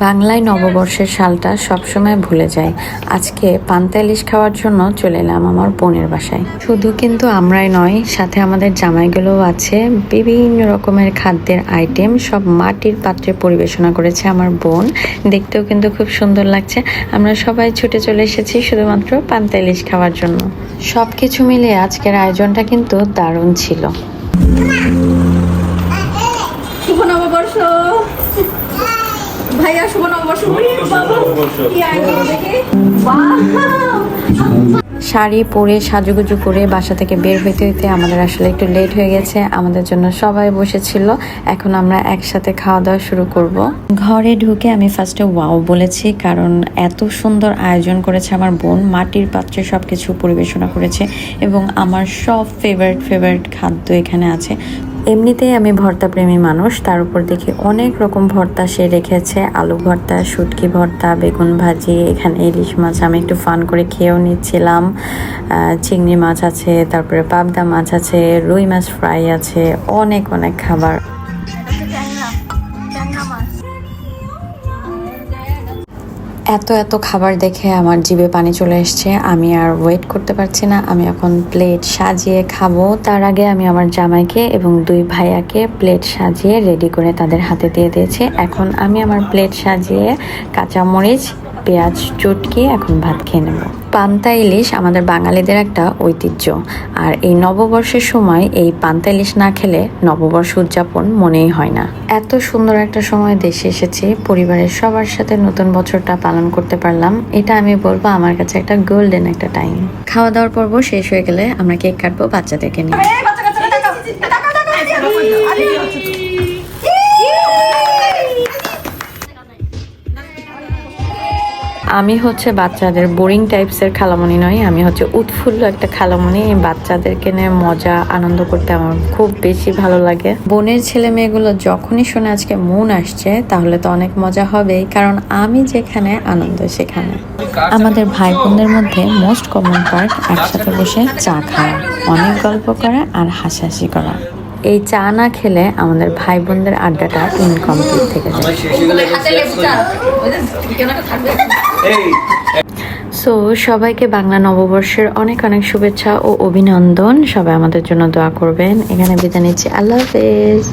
বাংলায় নববর্ষের সালটা সবসময় ভুলে যায়। আজকে পান্তা ইলিশ খাওয়ার জন্য চলে এলাম আমার বোনের বাসায়। শুধু কিন্তু আমরাই নয়, সাথে আমাদের জামাইগুলোও আছে। বিভিন্ন রকমের খাদ্যের আইটেম সব মাটির পাত্রে পরিবেশনা করেছে আমার বোন। দেখতেও কিন্তু খুব সুন্দর লাগছে। আমরা সবাই ছুটে চলে এসেছি শুধুমাত্র পান্তা ইলিশ খাওয়ার জন্য। সব কিছু মিলিয়ে আজকের আয়োজনটা কিন্তু দারুণ ছিল। শুভ নববর্ষ! ভাইয়া শুভ নববর্ষ! শাড়ি পরে সাজুগুজু করে বাসা থেকে বের হইতে হইতে আমাদের আসলে একটু লেট হয়ে গেছে। আমাদের জন্য সবাই বসেছিল। এখন আমরা একসাথে খাওয়া দাওয়া শুরু করব। ঘরে ঢুকে আমি ফার্স্টে ওয়াও বলেছি কারণ এত সুন্দর আয়োজন করেছে আমার বোন। মাটির পাত্রে সব কিছু পরিবেশনা করেছে এবং আমার সব ফেভারিট ফেভারিট খাদ্য এখানে আছে। এমনিতেই আমি ভর্তা প্রেমী মানুষ, তার উপর দেখি অনেক রকম ভর্তা সে রেখেছে, আলু ভর্তা, শুটকি ভর্তা, বেগুন ভাজি, এখানে ইলিশ মাছ আমি একটু ফান করে খেয়েও নিচ্ছিলাম। চিংড়ি মাছ আছে, তারপরে পাবদা মাছ আছে, রুই মাছ ফ্রাই আছে, অনেক অনেক খাবার। এত এত খাবার দেখে আমার জিভে পানি চলে এসছে। আমি আর ওয়েট করতে পারছি না। আমি এখন প্লেট সাজিয়ে খাব। তার আগে আমি আমার জামাইকে এবং দুই ভাইয়াকে প্লেট সাজিয়ে রেডি করে তাদের হাতে দিয়ে দিয়েছি। এখন আমি আমার প্লেট সাজিয়ে কাঁচামরিচ পেঁয়াজ চটকে এখন ভাত খেয়ে নেব পান্তা ইলিশ আমাদের বাঙালিদের একটা ঐতিহ্য আর এই নববর্ষের সময় এই পান্তা ইলিশ না খেলে নববর্ষ উদযাপন মনেই হয় না এত সুন্দর একটা সময় দেশে এসেছি পরিবারের সবার সাথে নতুন বছরটা পালন করতে পারলাম এটা আমি বলব আমার কাছে একটা গোল্ডেন একটা টাইম খাওয়া দাওয়ার পর্ব শেষ হয়ে গেলে আমরা কেক কাটবো বাচ্চাদেরকে নিয়ে আমি হচ্ছে বাচ্চাদের বোরিং টাইপসের খালামণি নয় আমি হচ্ছে উৎফুল্ল একটা খালামণি বাচ্চাদেরকে নিয়ে মজা, আনন্দ করতে আমার খুব বেশি ভালো লাগে। বোনের ছেলে মেয়েগুলো যখনই শুনে আজকে মন আসছে, তাহলে তো অনেক মজা হবেই, কারণ আমি যেখানে, আনন্দ সেখানে। আমাদের ভাই বোনদের মধ্যে মোস্ট কমন পার্ট একসাথে বসে চা খাওয়া, অনেক গল্প করা আর হাসাহাসি করা। এই চা না খেলে আমাদের ভাই বোনদের আড্ডাটা ইনকমপ্লিট থেকে যায়। সো সবাইকে বাংলা নববর্ষের অনেক অনেক শুভেচ্ছা ও অভিনন্দন। সবাই আমাদের জন্য দোয়া করবেন। এখানে বিদায় নিচ্ছি। আল্লাহ হাফেজ।